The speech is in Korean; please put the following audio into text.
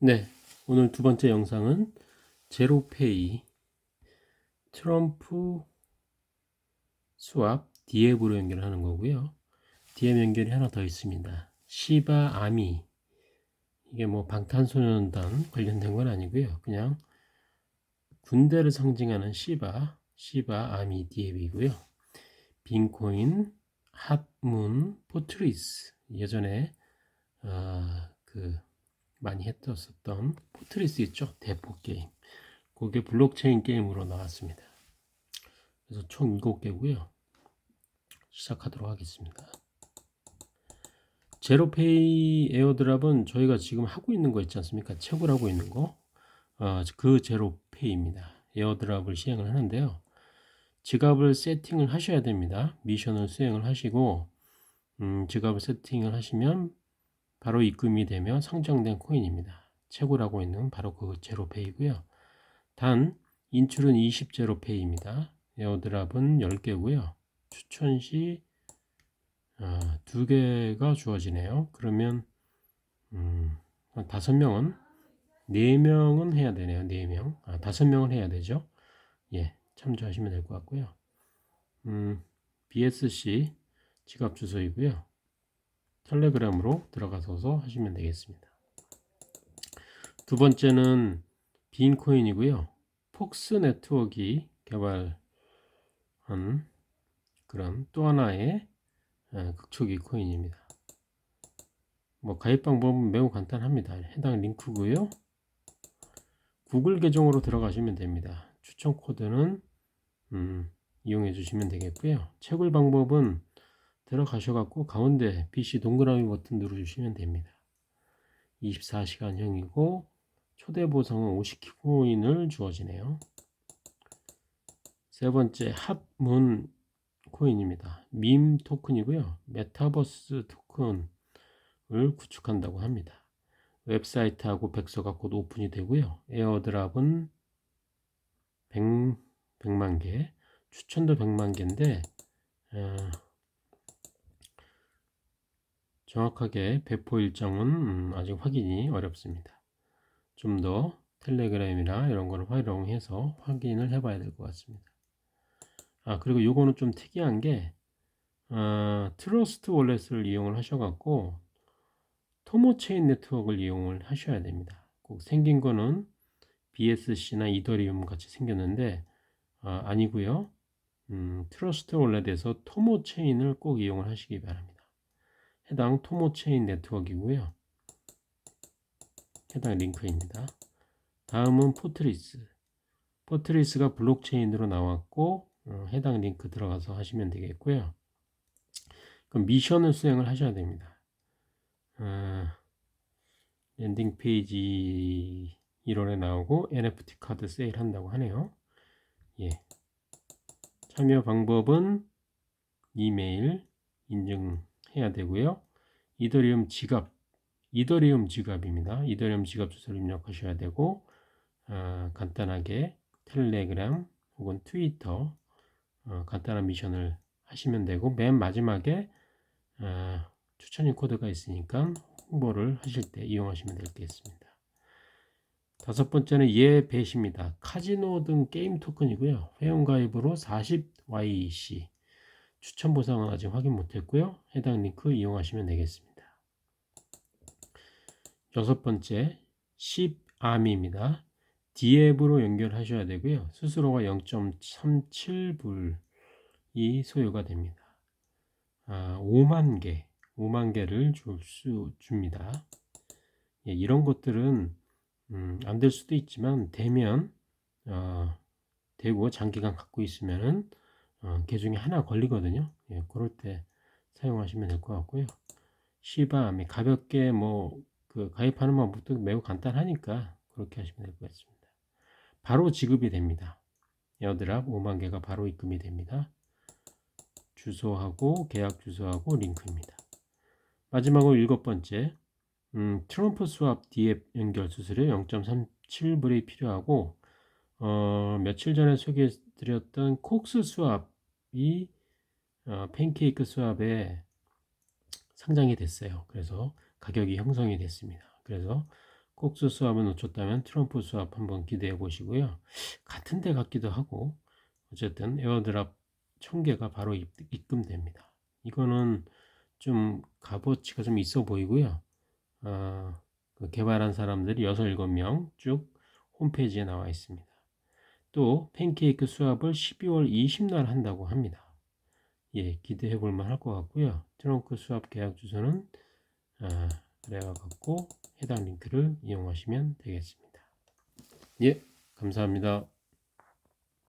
네, 오늘 두 번째 영상은 제로페이 트럼프 수압 디앱으로 연결하는 거고요. 디앱 연결이 하나 더 있습니다. 시바 아미 이게 뭐 방탄소년단 관련된 건 아니고요. 그냥 군대를 상징하는 시바 시바 아미 디앱이고요. 빈코인 핫문 포트리스 예전에 아, 그 많이 했었던 포트리스 있죠? 대포 게임. 그게 블록체인 게임으로 나왔습니다. 그래서 총 7개고요. 시작하도록 하겠습니다. 제로페이 에어드랍은 저희가 지금 하고 있는 거 있지 않습니까? 채굴 하고 있는 거. 어, 그 제로페이입니다. 에어드랍을 시행을 하는데요. 지갑을 세팅을 하셔야 됩니다. 미션을 수행을 하시고 음, 지갑을 세팅을 하시면 바로 입금이 되면 상장된 코인입니다. 채굴하고 있는 바로 그 제로페이고요. 단 인출은 20 제로페이입니다. 에어드랍은 10개고요. 추천 시 어, 2개가 주어지네요. 그러면 음, 5명은 4명은 해야 되네요. 4명. 아, 5명은 해야 되죠. 예, 참조하시면 될 것 같고요. 음, BSC 지갑 주소이고요. 텔레그램으로 들어가셔서 하시면 되겠습니다. 두 번째는 빈코인이고요. 폭스 네트워크가 개발한 그런 또 하나의 극초기 코인입니다. 뭐 가입 방법은 매우 간단합니다. 해당 링크고요. 구글 계정으로 들어가시면 됩니다. 추천 코드는 음, 이용해 주시면 되겠고요. 채굴 방법은 들어가셔갖고 가운데 PC 동그라미 버튼 누르시면 됩니다. 24시간형이고 초대 보상은 50코인을 주어지네요. 세 번째 합문 코인입니다. 밈 토큰이고요. 메타버스 토큰을 구축한다고 합니다. 웹사이트하고 백서가 곧 오픈이 되고요. 에어드랍은 100, 100만 개, 추천도 100만 개인데 어, 정확하게 배포 일정은 음, 아직 확인이 어렵습니다. 좀 더 텔레그램이나 이런 거를 활용해서 확인을 해봐야 될 것 같습니다. 아 그리고 요거는 좀 특이한 게 어, 트러스트 월렛을 이용을 하셔갖고 토모체인 네트워크를 이용을 하셔야 됩니다. 꼭 생긴 거는 BSC나 이더리움 같이 생겼는데 어, 아니고요. 음, 트러스트 월렛에서 토모체인을 꼭 이용을 하시기 바랍니다. 해당 토모체인 네트워크이고요. 해당 링크입니다. 다음은 포트리스. 포트리스가 블록체인으로 나왔고 어, 해당 링크 들어가서 하시면 되겠고요. 그럼 미션을 수행을 하셔야 됩니다. 어, 랜딩 페이지 1월에 나오고 NFT 카드 세일 한다고 하네요. 예. 참여 방법은 이메일 인증 해야 되고요. 이더리움 지갑, 이더리움 지갑입니다. 이더리움 지갑 주소를 입력하셔야 되고 어, 간단하게 텔레그램 혹은 트위터 어, 간단한 미션을 하시면 되고 맨 마지막에 어, 추천인 코드가 있으니까 홍보를 하실 때 이용하시면 되겠습니다. 다섯 번째는 예배시입니다. 카지노 등 게임 토큰이고요. 회원가입으로 40YC 추천 보상은 아직 확인 못했고요. 해당 링크 이용하시면 되겠습니다. 여섯 번째 10아미입니다. D앱으로 연결하셔야 되고요. 수수료가 0.37불이 소요가 됩니다. 아, 5만 개, 5만 개를 줄 수 줍니다. 예, 이런 것들은 음, 안 될 수도 있지만 되면 어, 되고 장기간 갖고 있으면은 어, 개 중에 하나 걸리거든요. 예, 그럴 때 사용하시면 될 것 같고요. 시바미 가볍게 뭐 그 가입하는 방법도 매우 간단하니까 그렇게 하시면 될 것 같습니다. 바로 지급이 됩니다. 에어드랍 5만 개가 바로 입금이 됩니다. 주소하고 계약 주소하고 링크입니다. 마지막으로 일곱 번째 음, 트럼프 수압 디앱 연결 수수료 0.37불이 필요하고 어, 며칠 전에 소개 드렸던 콕스 수압이 어, 팬케이크 수압에 상장이 됐어요. 그래서 가격이 형성이 됐습니다. 그래서 콕스 수압을 놓쳤다면 트럼프 수압 한번 기대해 보시고요. 같은 데 같기도 하고 어쨌든 에어드랍 1000개가 바로 입, 입금됩니다. 이거는 좀 값어치가 좀 있어 보이고요. 어, 그 개발한 사람들이 6, 7명 쭉 홈페이지에 나와 있습니다. 또 팬케이크 수압을 12월 20날 한다고 합니다. 예, 기대해 볼 만할 것 같고요. 트렁크 수압 계약 주소는 아, 그래가 갖고 해당 링크를 이용하시면 되겠습니다. 예, 감사합니다.